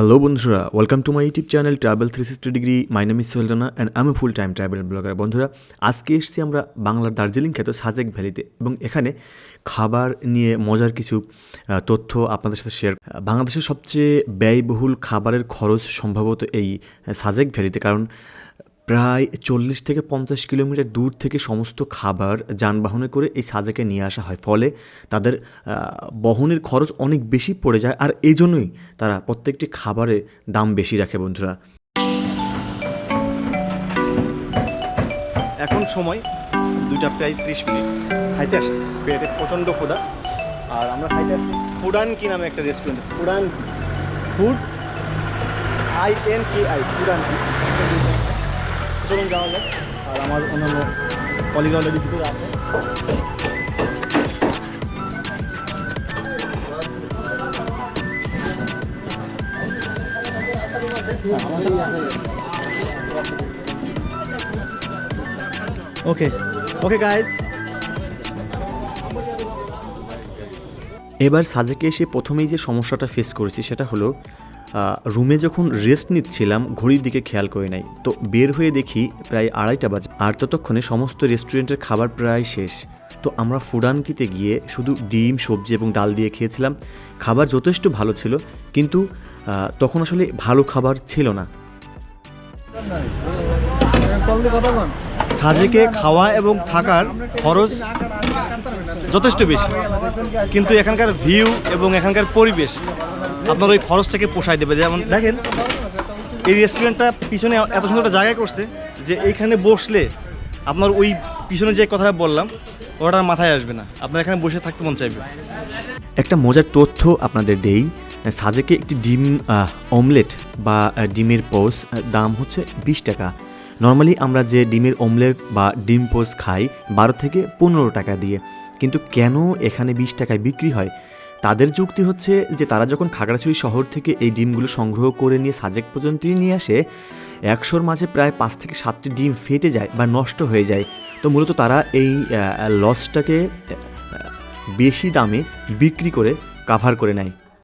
Hello বন্ধুরা। Welcome to my YouTube channel travel three sixty degree my name is and আমি full time travel blogger বন্ধুরা, আজকে এসেছি আমরা বাংলার দার্জিলিং খ্যাত সাজেক ভ্যালিতে এবং এখানে খাবার নিয়ে মজার কিছু তথ্য আপনাদের সাথে শেয়ার বাংলাদেশের সবচেয়ে ব্যয়বহুল খাবারের খরচ সম্ভবত এই সাজেক ভ্যালিতে কারণ প্রায় চল্লিশ থেকে পঞ্চাশ কিলোমিটার দূর থেকে সমস্ত খাবার যানবাহনে করে এই সাজেকে নিয়ে আসা হয়। ফলে তাদের বহনের খরচ অনেক বেশি পড়ে যায় আর এই জন্যই তারা প্রত্যেকটি খাবারে দাম বেশি রাখে বন্ধুরা। এখন সময় দুইটা প্রায় ত্রিশ মিনিট। খাইতে আসছি। পেটে প্রচণ্ড ক্ষুধা। আর আমরা খাইতে আসছি ফুডান কি নামে একটা restaurant Fudan food I N K I Fudan কি? চলুন যাওয়া যাক। আর আমার অন্যান্য আছে। ওকে ওকে এবার সাজেকে এসে প্রথমেই যে সমস্যাটা ফেস করেছি সেটা হলো রুমে যখন রেস্ট নিচ্ছিলাম, ঘড়ির দিকে খেয়াল করে নাই। তো বের হয়ে দেখি প্রায় আড়াইটা বাজে, আর ততক্ষণে সমস্ত রেস্টুরেন্টের খাবার প্রায় শেষ। তো আমরা ফুডানকিতে গিয়ে শুধু ডিম, সবজি এবং ডাল দিয়ে খেয়েছিলাম। খাবার যথেষ্ট ভালো ছিল, কিন্তু তখন আসলে ভালো খাবার ছিল না। সাজেকে খাওয়া এবং থাকার খরচ যথেষ্ট বেশি, কিন্তু এখানকার ভিউ এবং এখানকার পরিবেশ আপনার ওই খরচটাকে পোষায় দেবে, যেমন দেখেন, এই রেস্টুরেন্টটা পিছনে এত সুন্দর একটা জায়গায় করছে যে এইখানে বসলে আপনার ওই পিছনে যে কথাটা বললাম, ওটা মাথায় আসবে না। আপনার এখানে বসে থাকতে মন চাইবে। একটা মজার তথ্য আপনাদের দেই, সাজেকে একটি ডিম অমলেট বা ডিমের পোস দাম হচ্ছে বিশ টাকা। নর্মালি আমরা যে ডিমের অমলেট বা ডিম পোস খাই, বারো থেকে পনেরো টাকা দিয়ে। কিন্তু কেন এখানে বিশ টাকায় বিক্রি হয়? তাদের যুক্তি হচ্ছে যে তারা যখন খাগড়াছড়ি শহর থেকে এই ডিমগুলো সংগ্রহ করে নিয়ে সাজেক পর্যন্ত নিয়ে আসে, একশোর মাঝে প্রায় পাঁচ থেকে সাতটি ডিম ফেটে যায় বা নষ্ট হয়ে যায়। তো মূলত তারা এই লসটাকে বেশি দামে বিক্রি করে কাভার করে নেয়।